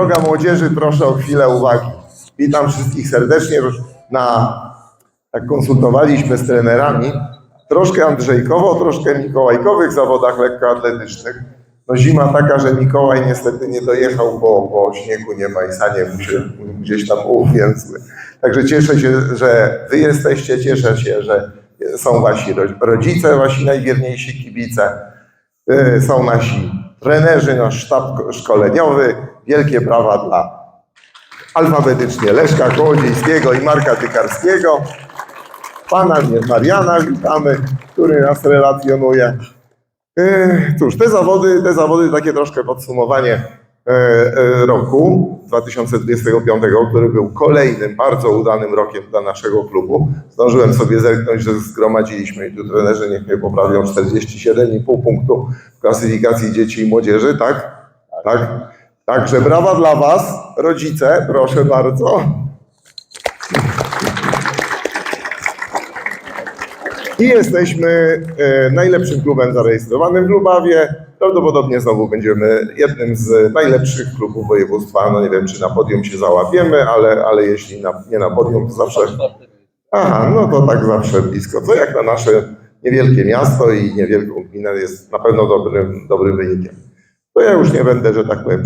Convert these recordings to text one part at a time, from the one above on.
Droga młodzieży, proszę o chwilę uwagi. Witam wszystkich serdecznie. Na, jak konsultowaliśmy z trenerami, troszkę Andrzejkowo, troszkę Mikołajkowych zawodach lekkoatletycznych. No zima taka, że Mikołaj niestety nie dojechał, bo, bo śniegu nie ma i sanie mu się gdzieś tam uwięzły. Także cieszę się, że wy jesteście, cieszę się, że są wasi ro- rodzice, wasi najwierniejsi kibice. Y, są nasi trenerzy, nasz sztab ko- szkoleniowy. Wielkie brawa dla alfabetycznie Leszka Kołodziejskiego i Marka Tykarskiego. Pana Mariana witamy, który nas relacjonuje. Y, Cóż, te zawody, te zawody, takie troszkę podsumowanie e, e, roku 2025, który był kolejnym bardzo udanym rokiem dla naszego klubu. Zdążyłem sobie zerknąć, że zgromadziliśmy, tu trenerzy niech mnie poprawią, 47,5 punktu w klasyfikacji dzieci i młodzieży, tak? Tak. Także brawa dla Was, rodzice, proszę bardzo. I jesteśmy e, najlepszym klubem zarejestrowanym w Lubawie. Prawdopodobnie znowu będziemy jednym z najlepszych klubów województwa. No nie wiem, czy na podium się załapiemy, ale, ale jeśli na, nie na podium, to zawsze. Aha, no to tak zawsze blisko. Co jak na nasze niewielkie miasto i niewielką gminę jest na pewno dobrym, dobrym wynikiem. To ja już nie będę, że tak powiem,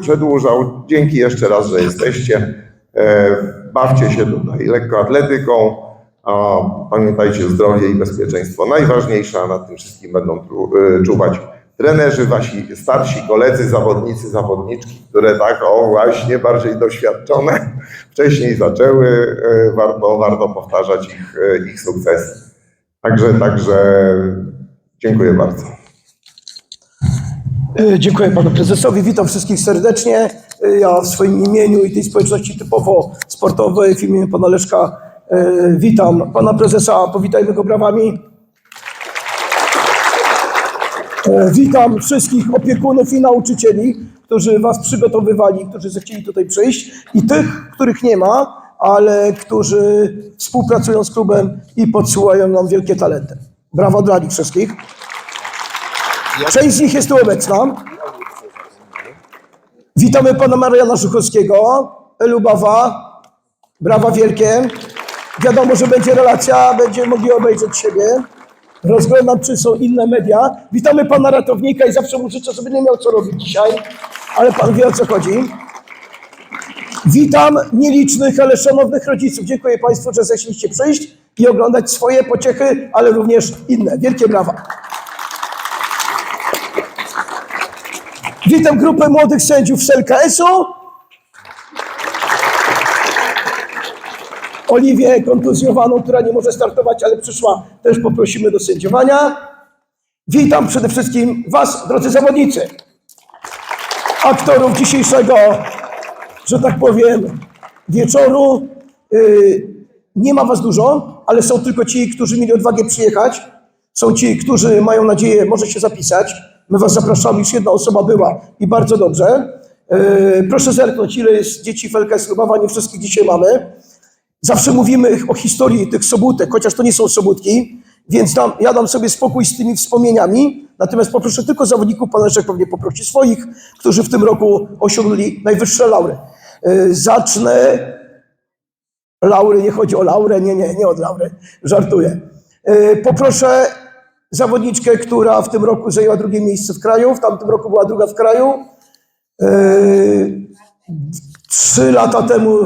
przedłużał. Dzięki jeszcze raz, że jesteście. E, bawcie się tutaj lekkoatletyką. A pamiętajcie, zdrowie i bezpieczeństwo najważniejsze, a nad tym wszystkim będą y, czuwać trenerzy, wasi starsi koledzy, zawodnicy, zawodniczki, które tak, o właśnie, bardziej doświadczone, wcześniej zaczęły, y, warto, warto powtarzać ich, ich sukcesy. Także, także dziękuję bardzo. E, Dziękuję panu prezesowi. Witam wszystkich serdecznie. E, Ja w swoim imieniu i tej społeczności typowo sportowej w imieniu pana Leszka e, witam pana prezesa. Powitajmy go brawami. Witam wszystkich opiekunów i nauczycieli, którzy was przygotowywali, którzy zechcieli tutaj przyjść i tych, których nie ma, ale którzy współpracują z klubem i podsyłają nam wielkie talenty. Brawo dla nich wszystkich. Część z nich jest tu obecna. Witamy pana Mariana Żuchowskiego, Lubawa. Brawa wielkie. Wiadomo, że będzie relacja, będziemy mogli obejrzeć siebie. Rozglądam, czy są inne media. Witamy pana ratownika i zawsze mu życzę, żeby nie miał co robić dzisiaj, ale pan wie o co chodzi. Witam nielicznych, ale szanownych rodziców. Dziękuję państwu, że zechcieliście przyjść i oglądać swoje pociechy, ale również inne. Wielkie brawa. Witam grupę młodych sędziów z LKS-u. Oliwię kontuzjowaną, która nie może startować, ale przyszła, też poprosimy do sędziowania. Witam przede wszystkim Was, drodzy zawodnicy, aktorów dzisiejszego, że tak powiem, wieczoru. Yy, nie ma Was dużo, ale są tylko ci, którzy mieli odwagę przyjechać. Są ci, którzy mają nadzieję, może się zapisać. My Was zapraszamy, już jedna osoba była i bardzo dobrze. Yy, proszę zerknąć, ile jest dzieci w LKS Lubawa, nie wszystkich dzisiaj mamy. Zawsze mówimy o historii tych sobótek, chociaż to nie są sobótki, więc dam, ja dam sobie spokój z tymi wspomnieniami. Natomiast poproszę tylko zawodników, pan Leszek pewnie poprosi swoich, którzy w tym roku osiągnęli najwyższe laury. Yy, zacznę. Laury, nie chodzi o laurę, nie, nie, nie od laury, żartuję. Yy, poproszę zawodniczkę, która w tym roku zajęła drugie miejsce w kraju, w tamtym roku była druga w kraju. Yy, Trzy lata temu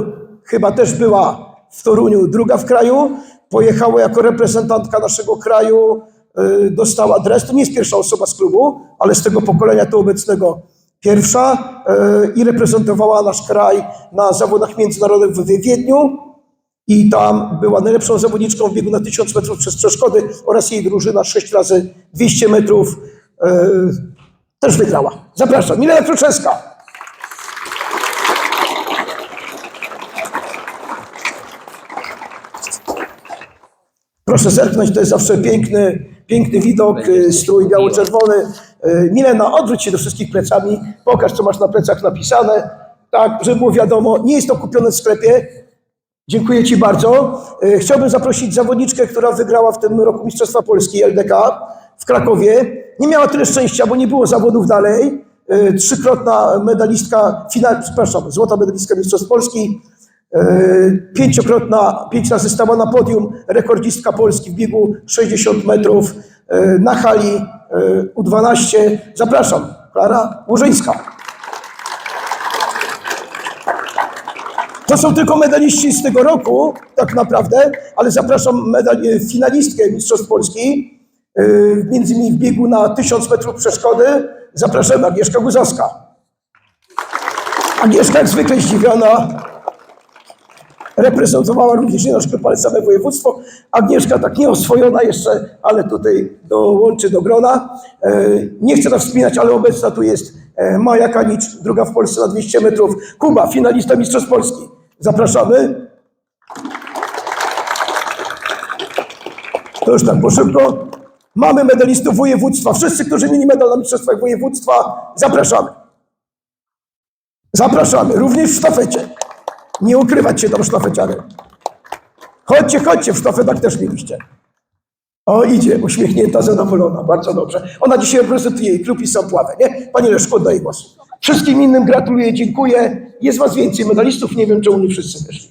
chyba też była w Toruniu druga w kraju. Pojechała jako reprezentantka naszego kraju, yy, dostała dres. To nie jest pierwsza osoba z klubu, ale z tego pokolenia tu obecnego pierwsza yy, i reprezentowała nasz kraj na zawodach międzynarodowych w Wiedniu. I tam była najlepszą zawodniczką w biegu na 1000 metrów przez przeszkody oraz jej drużyna 6 razy 200 metrów yy, też wygrała. Zapraszam, Milena Kruczewska. Proszę zerknąć, to jest zawsze piękny, piękny widok, y, strój biało-czerwony. Y, Milena, odwróć się do wszystkich plecami, pokaż, co masz na plecach napisane. Tak, żeby było wiadomo, nie jest to kupione w sklepie. Dziękuję Ci bardzo. Y, Chciałbym zaprosić zawodniczkę, która wygrała w tym roku Mistrzostwa Polski LDK w Krakowie. Nie miała tyle szczęścia, bo nie było zawodów dalej, y, trzykrotna medalistka, final, przepraszam, złota medalistka Mistrzostw Polski, y, pięciokrotna, pięć razy stała na podium, rekordzistka Polski w biegu 60 metrów na hali y, U12. Zapraszam, Klara Łużyńska. To są tylko medaliści z tego roku, tak naprawdę, ale zapraszam medal, e, finalistkę Mistrzostw Polski, yy, między innymi w biegu na 1000 metrów przeszkody. Zapraszamy Agnieszka Guzowska. Agnieszka jak zwykle zdziwiona, reprezentowała również Janoszkę ale same województwo. Agnieszka tak nieoswojona jeszcze, ale tutaj dołączy do grona. E, Nie chcę tak wspominać, ale obecna tu jest e, Maja Kanicz, druga w Polsce na 200 metrów. Kuba, finalista Mistrzostw Polski. Zapraszamy. To już tak, po szybko. Mamy medalistów województwa. Wszyscy, którzy mieli medal na Mistrzostwach Województwa, zapraszamy. Zapraszamy, również w sztafecie. Nie ukrywać się tam sztafeciary. Chodźcie, chodźcie, w sztafetach też mieliście. O, idzie, uśmiechnięta, zadowolona, bardzo dobrze. Ona dzisiaj reprezentuje klub i sam pławę, nie? Panie Leszku, oddaję głos. Wszystkim innym gratuluję, dziękuję. Jest was więcej medalistów, nie wiem czemu nie wszyscy wyszli.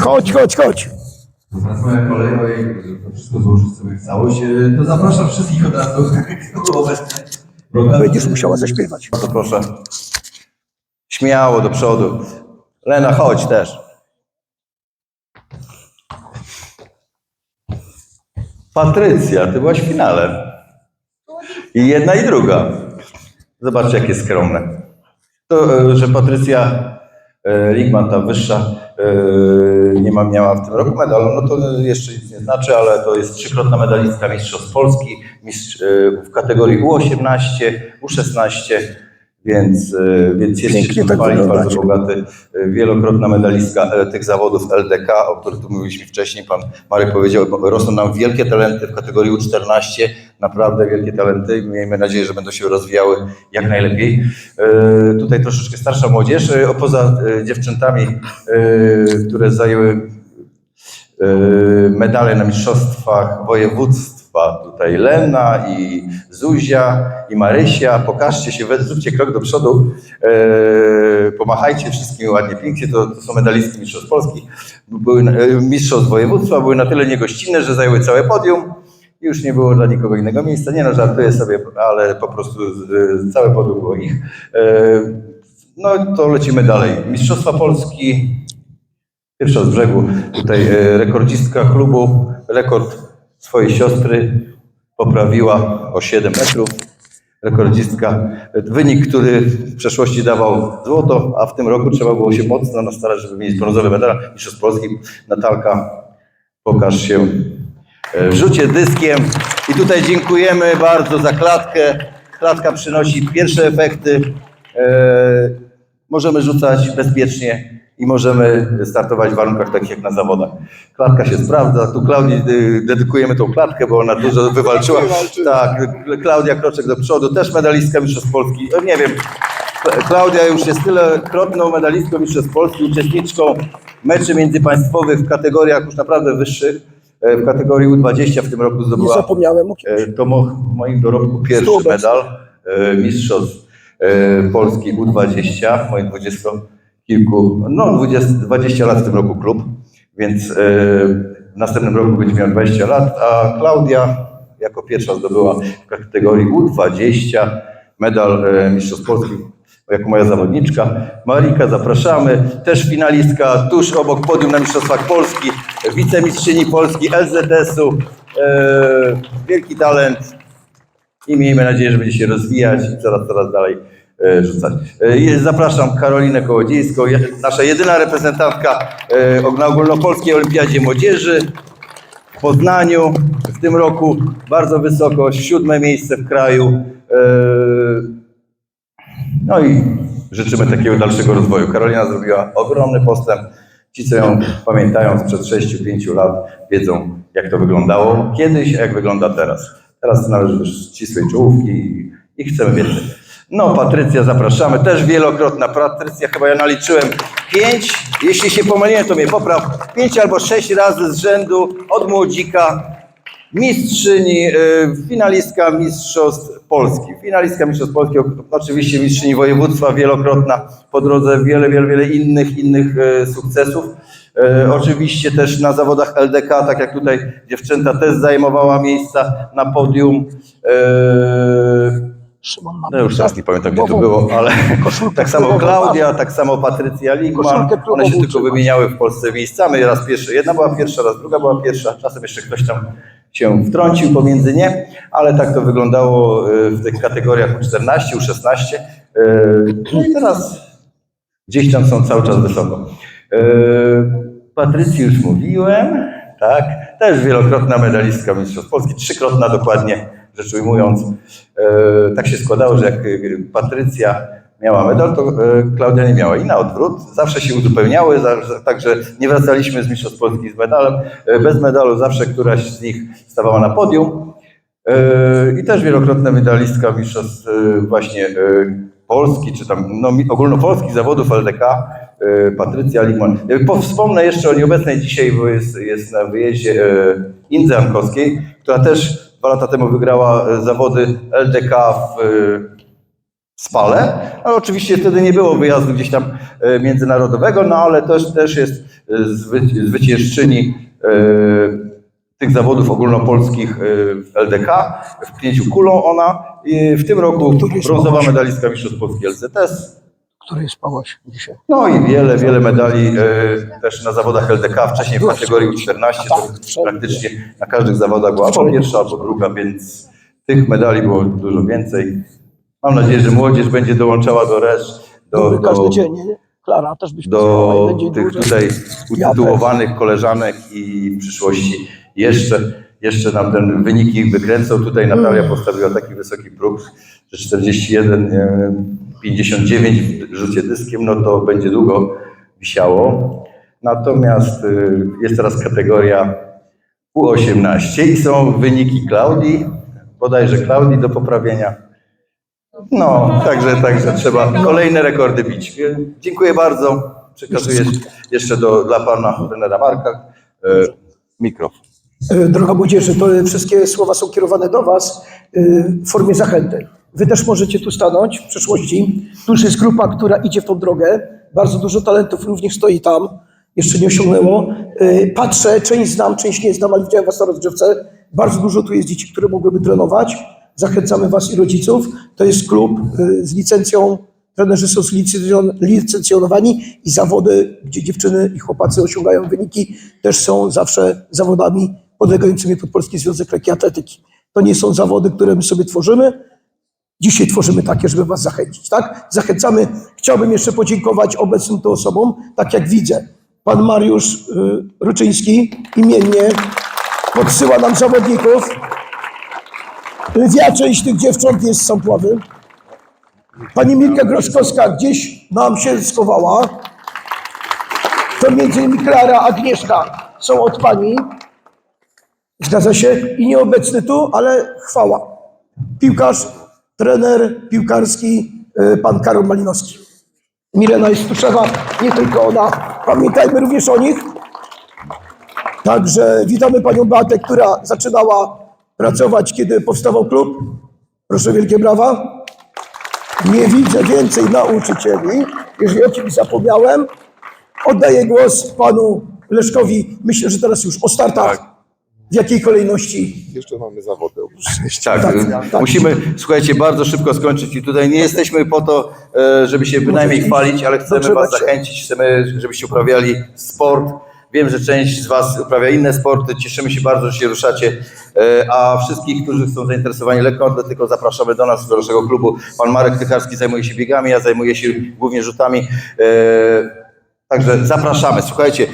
Chodź, chodź, chodź. Teraz moja kolej, to wszystko złożyć sobie w całość, to zapraszam wszystkich od razu, kto był obecny. Będziesz musiała zaśpiewać. To proszę. Śmiało do przodu. Lena, chodź też. Patrycja, ty byłaś w finale. I jedna i druga. Zobaczcie, jakie skromne. To, e, że Patrycja e, Ligman, ta wyższa, e, nie ma, miała w tym roku medalu, no to jeszcze nic nie znaczy, ale to jest trzykrotna medalistka Mistrzostw Polski mistrz, e, w kategorii U18, U16, więc, e, więc jest Pięknie tak bardzo bogaty, e, wielokrotna medalistka e, tych zawodów LDK, o których tu mówiliśmy wcześniej, pan Marek powiedział, rosną nam wielkie talenty w kategorii U14, naprawdę wielkie talenty. Miejmy nadzieję, że będą się rozwijały jak najlepiej. E, Tutaj troszeczkę starsza młodzież, e, poza e, dziewczętami, które zajęły medale na mistrzostwach województwa. Tutaj Lena i Zuzia i Marysia. Pokażcie się, zróbcie krok do przodu. Pomachajcie wszystkim ładnie, pięknie. To, to są medalistki mistrzostw Polski. Były mistrzostw województwa, były na tyle niegościnne, że zajęły całe podium. Już nie było dla nikogo innego miejsca. Nie no, żartuję sobie, ale po prostu e, całe podium było ich. E, no to lecimy dalej. Mistrzostwa Polski, Pierwsza z brzegu, tutaj e, rekordzistka klubu, rekord swojej siostry poprawiła o 7 metrów. Rekordzistka, wynik, który w przeszłości dawał złoto, a w tym roku trzeba było się mocno nastarać, żeby mieć brązowy medal Mistrzostw Polski. Natalka, pokaż się w rzucie dyskiem. I tutaj dziękujemy bardzo za klatkę. Klatka przynosi pierwsze efekty. E, Możemy rzucać bezpiecznie i możemy startować w warunkach takich jak na zawodach. Klatka się sprawdza. Tu Klaudii y, dedykujemy tą klatkę, bo ona dużo wywalczyła. Tak, Klaudia kroczek do przodu, też medalistka Mistrzostw Polski. No Nie wiem, Klaudia już jest tylekrotną medalistką Mistrzostw Polski, uczestniczką meczy międzypaństwowych w kategoriach już naprawdę wyższych. E, W kategorii U20 w tym roku Nie zdobyła zapomniałem o kimś. E, To mo- w moim dorobku pierwszy medal e, mistrzostw Polski U20, moich 20 kilku, no 20, 20 lat w tym roku klub, więc w następnym roku będzie miał 20 lat, a Klaudia jako pierwsza zdobyła w kategorii U20 medal mistrzostw Polski jako moja zawodniczka. Marika, zapraszamy. Też finalistka tuż obok podium na Mistrzostwach Polski, wicemistrzyni Polski LZS-u. E, wielki talent i miejmy nadzieję, że będzie się rozwijać i coraz, coraz dalej e, rzucać. E, zapraszam Karolinę Kołodziejską, nasza jedyna reprezentantka e, na ogólnopolskiej olimpiadzie młodzieży w Poznaniu w tym roku. Bardzo wysoko, siódme miejsce w kraju. E, no i życzymy takiego dalszego rozwoju. Karolina zrobiła ogromny postęp. Ci, co ją pamiętają sprzed 6-5 lat, wiedzą, jak to wyglądało kiedyś, a jak wygląda teraz. Teraz należy ścisłej czołówki i chcemy więcej. No, Patrycja, zapraszamy. Też wielokrotna Patrycja, chyba ja naliczyłem pięć, jeśli się pomyliłem, to mnie popraw, pięć albo sześć razy z rzędu od młodzika Mistrzyni, y, finalistka Mistrzostw Polski. Finalistka Mistrzostw Polski, oczywiście mistrzyni województwa wielokrotna, po drodze wiele, wiele, wiele innych, innych y, sukcesów. Y, Oczywiście też na zawodach LDK, tak jak tutaj dziewczęta też zajmowała miejsca na podium. Szymon ma no już teraz nie pamiętam, gdzie to było, ale tak samo Klaudia, tak samo Patrycja Ligman. One się tylko wymieniały w Polsce miejscami. Raz pierwszy, jedna była pierwsza, raz druga była pierwsza. Czasem jeszcze ktoś tam się wtrącił pomiędzy nie, ale tak to wyglądało y, w tych kategoriach U14, U16. Y, No i teraz gdzieś tam są cały czas wysoko. Y, Patrycji już mówiłem, tak, też wielokrotna medalistka Mistrzostw Polski, trzykrotna dokładnie rzecz ujmując. Tak się składało, że jak Patrycja miała medal, to e, Klaudia nie miała i na odwrót. Zawsze się uzupełniały, także nie wracaliśmy z Mistrzostw Polski z medalem. E, Bez medalu zawsze któraś z nich stawała na podium. E, I też wielokrotna medalistka Mistrzostw właśnie Polski, czy tam no, ogólnopolskich zawodów LDK, Patrycja po- Wspomnę jeszcze o nieobecnej dzisiaj, bo jest, jest na wyjeździe Indze Ankowskiej, która też dwa lata temu wygrała zawody LDK w Spale, ale oczywiście wtedy nie było wyjazdu gdzieś tam e, międzynarodowego, no ale też, też jest e, zwy, zwyciężczyni e, tych zawodów ogólnopolskich w LDK, w pchnięciu kulą ona. I w tym roku brązowa medalistka Mistrzostw Polski LCTS. Której spałaś dzisiaj? No i wiele, wiele medali też na zawodach LDK, wcześniej w kategorii U14, to praktycznie na każdych zawodach była albo pierwsza, albo druga, więc tych medali było dużo więcej. Mam nadzieję, że młodzież będzie dołączała do reszty, do, do, każdy dzień, nie? Klara też byś i do tych tutaj utytułowanych koleżanek i w przyszłości jeszcze, jeszcze nam ten wyniki wykręcą. Tutaj Natalia postawiła taki wysoki próg, że 41, e, 59 w rzucie dyskiem, no to będzie długo wisiało. Natomiast e, jest teraz kategoria U18 i są wyniki Klaudii, bodajże Klaudii do poprawienia. No, także, także trzeba kolejne rekordy bić. Dziękuję bardzo. Przekazuję jeszcze do, dla pana trenera Marka e, mikrofon. E, Droga młodzieży, to wszystkie słowa są kierowane do Was e, w formie zachęty. Wy też możecie tu stanąć w przyszłości. Tu już jest grupa, która idzie w tą drogę. Bardzo dużo talentów również stoi tam. Jeszcze nie osiągnęło. Patrzę, część znam, część nie znam, ale widziałem Was na rozgrzewce. Bardzo dużo tu jest dzieci, które mogłyby trenować. Zachęcamy Was i rodziców. To jest klub e, z licencją. Trenerzy są licencjonowani i zawody, gdzie dziewczyny i chłopacy osiągają wyniki, też są zawsze zawodami podlegającymi pod Polski Związek Lekki Atletyki. To nie są zawody, które my sobie tworzymy. Dzisiaj tworzymy takie, żeby Was zachęcić, tak? Zachęcamy. Chciałbym jeszcze podziękować obecnym tu osobom, tak jak widzę. Pan Mariusz y, Ruczyński imiennie podsyła nam zawodników. Lwia część tych dziewcząt jest z Sampławy. Pani Milka Groszkowska gdzieś nam się schowała. To między innymi Klara, Agnieszka są od pani. Zgadza się? I nieobecny tu, ale chwała. Piłkarz, trener piłkarski, y, pan Karol Malinowski. Milena jest Tuszewa, nie tylko ona. Pamiętajmy również o nich. Także witamy panią Beatę, która zaczynała pracować, kiedy powstawał klub. Proszę wielkie brawa. Nie widzę więcej nauczycieli. Jeżeli o kimś zapomniałem, oddaję głos panu Leszkowi. Myślę, że teraz już o startach. Tak. W jakiej kolejności? Jeszcze mamy zawody. Tak, Tak, tak. musimy, słuchajcie, bardzo szybko skończyć i tutaj nie jesteśmy po to, e, żeby się bynajmniej chwalić, ale chcemy was zachęcić, chcemy, żebyście uprawiali sport. Wiem, że część z was uprawia inne sporty, cieszymy się bardzo, że się ruszacie, e, a wszystkich, którzy są zainteresowani lekką atletyką, zapraszamy do nas, do naszego klubu. Pan Marek Tycharski zajmuje się biegami, ja zajmuję się głównie rzutami, e, także zapraszamy. Słuchajcie,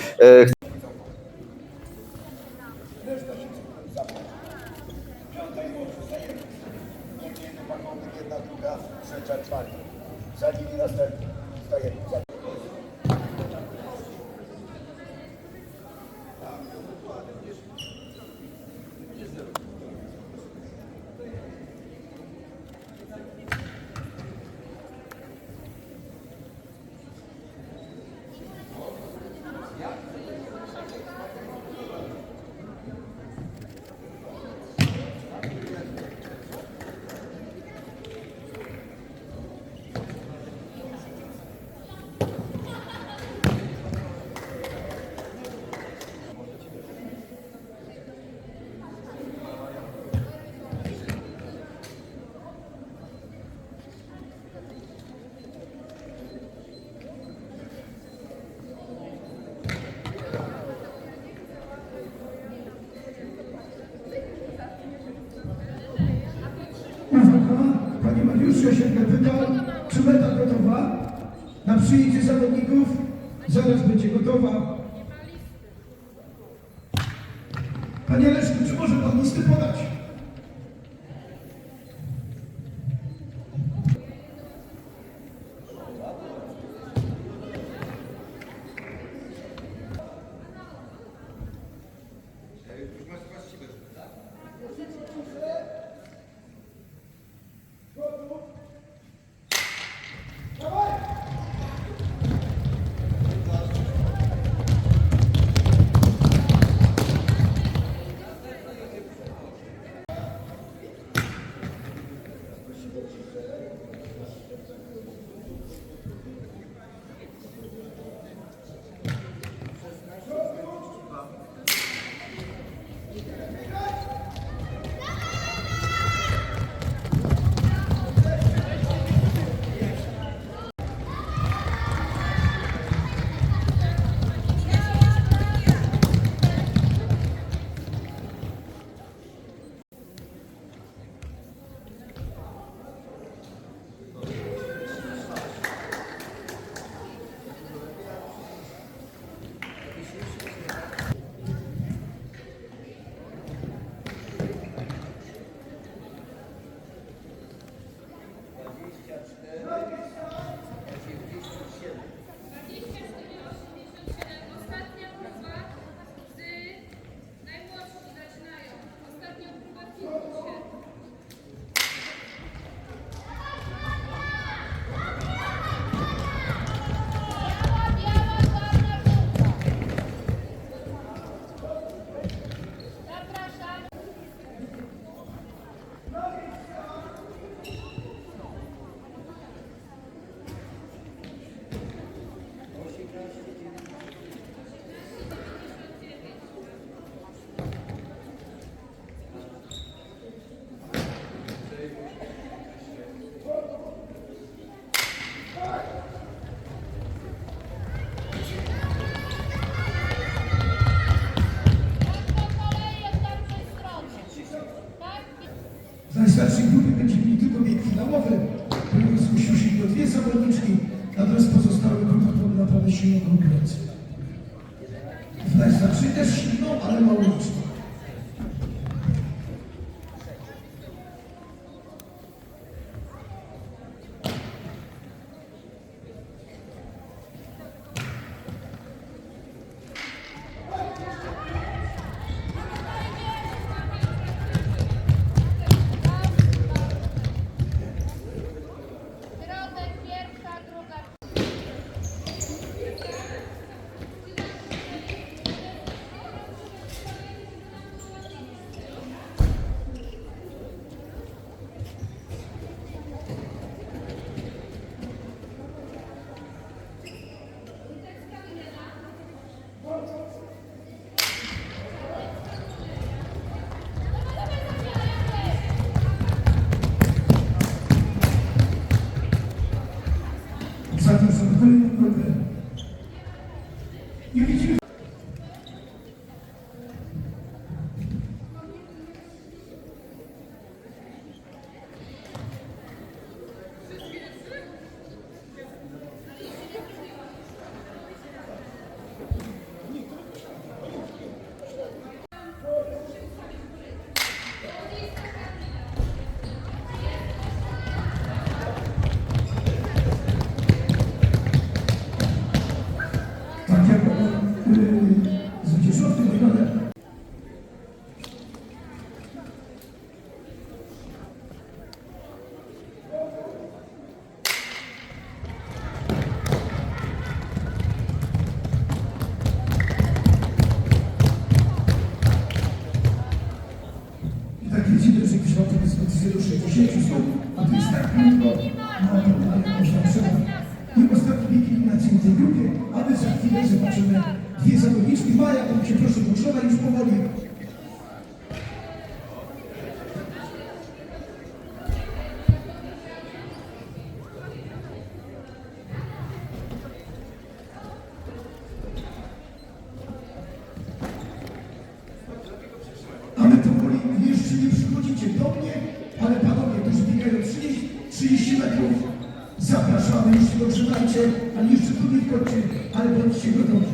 Zapraszamy, już się dobrze macie, ale jeszcze tu nie wchodźcie, ale bądźcie gotowi.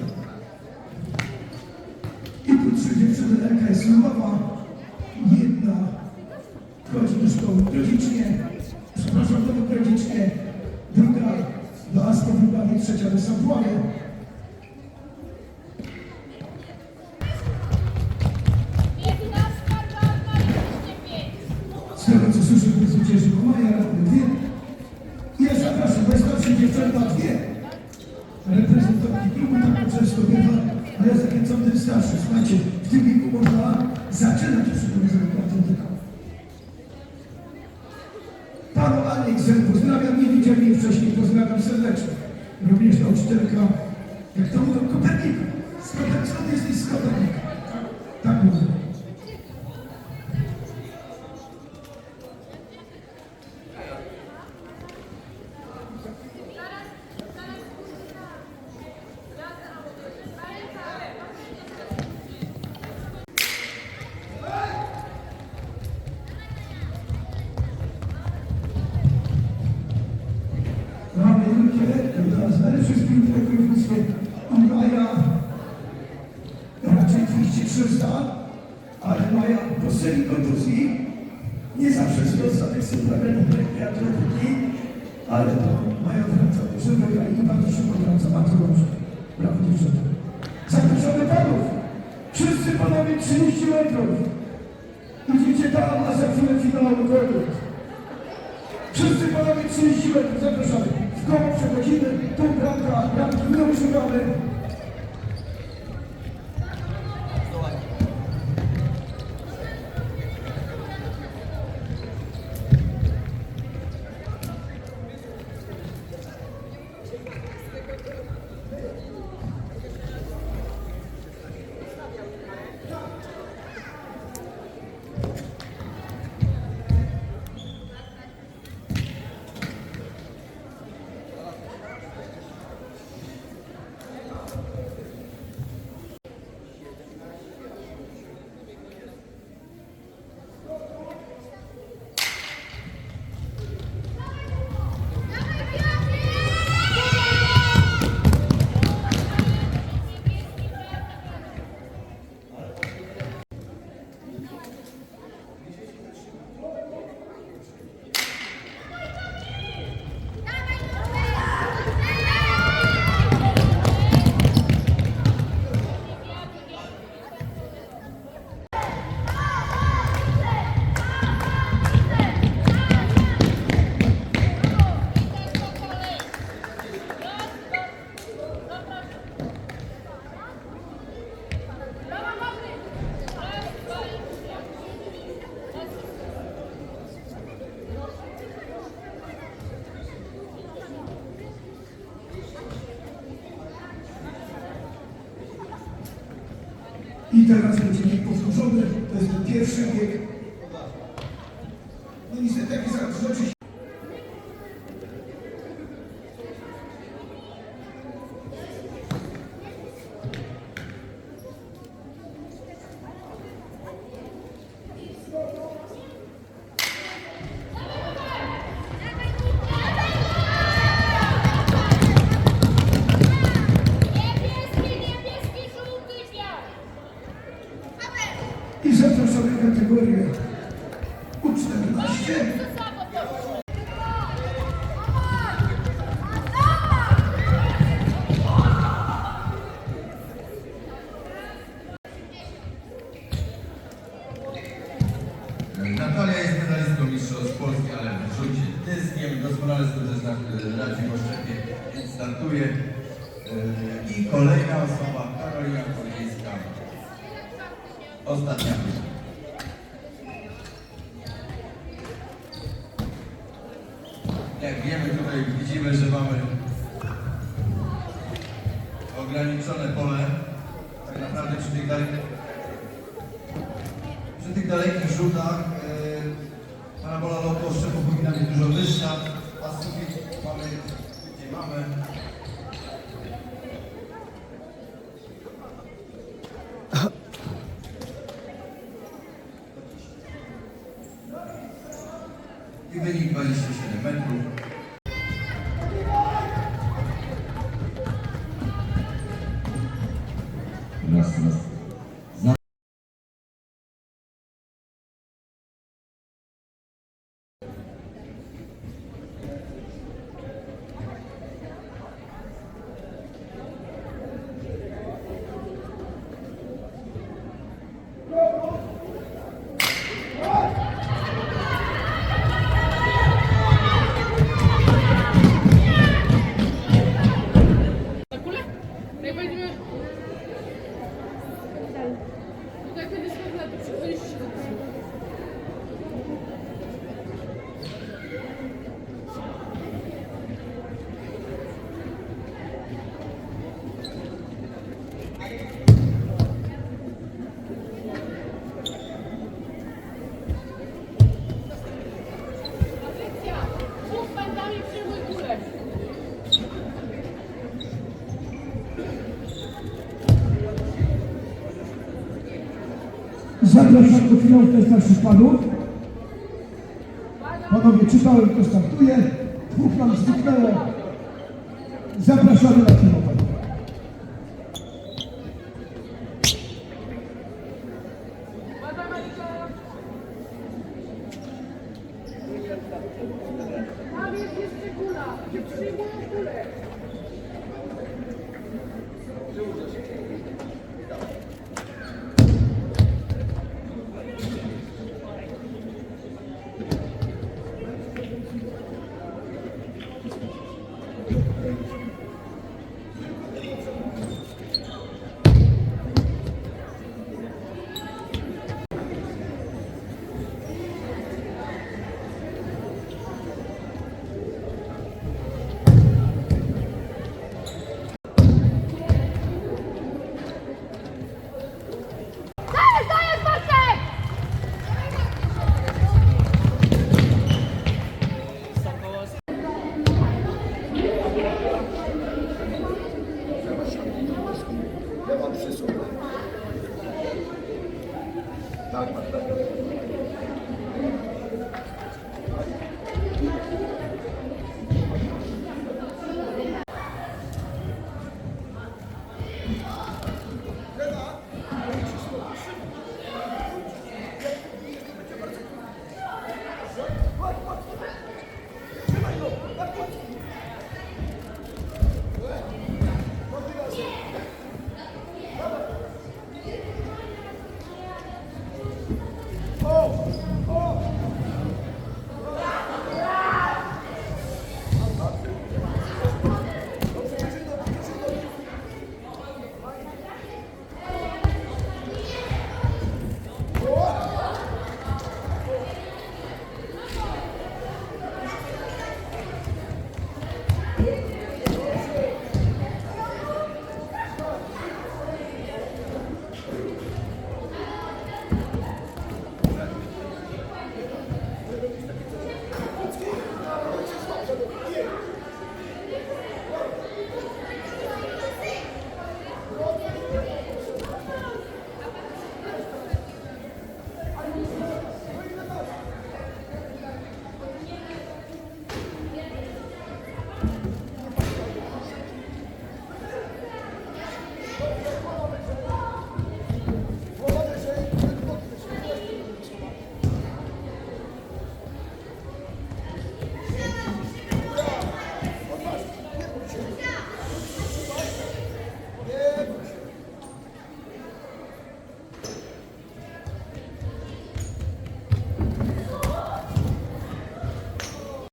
I tu przyjdzie przedelenka jest nowa, jedna, chodzi do szkoły tragicznie, przepraszam, to tragicznie, druga do Aspo Wybawi, trzecia do Santłamy, Pozdrawiam serdecznie. Również nauczycielka przy tych dalekich, przy tych dalekich rzutach yy, parabola lotu szczepu powinna być dużo wyższa, a sufit mamy, gdzie mamy. Starszych panów. Panowie, czytałem, kto startuje. Dwóch nam zniknęło. Zapraszamy na finał. Tam jest jeszcze kula, przyjmują kulę. 騒ぎました。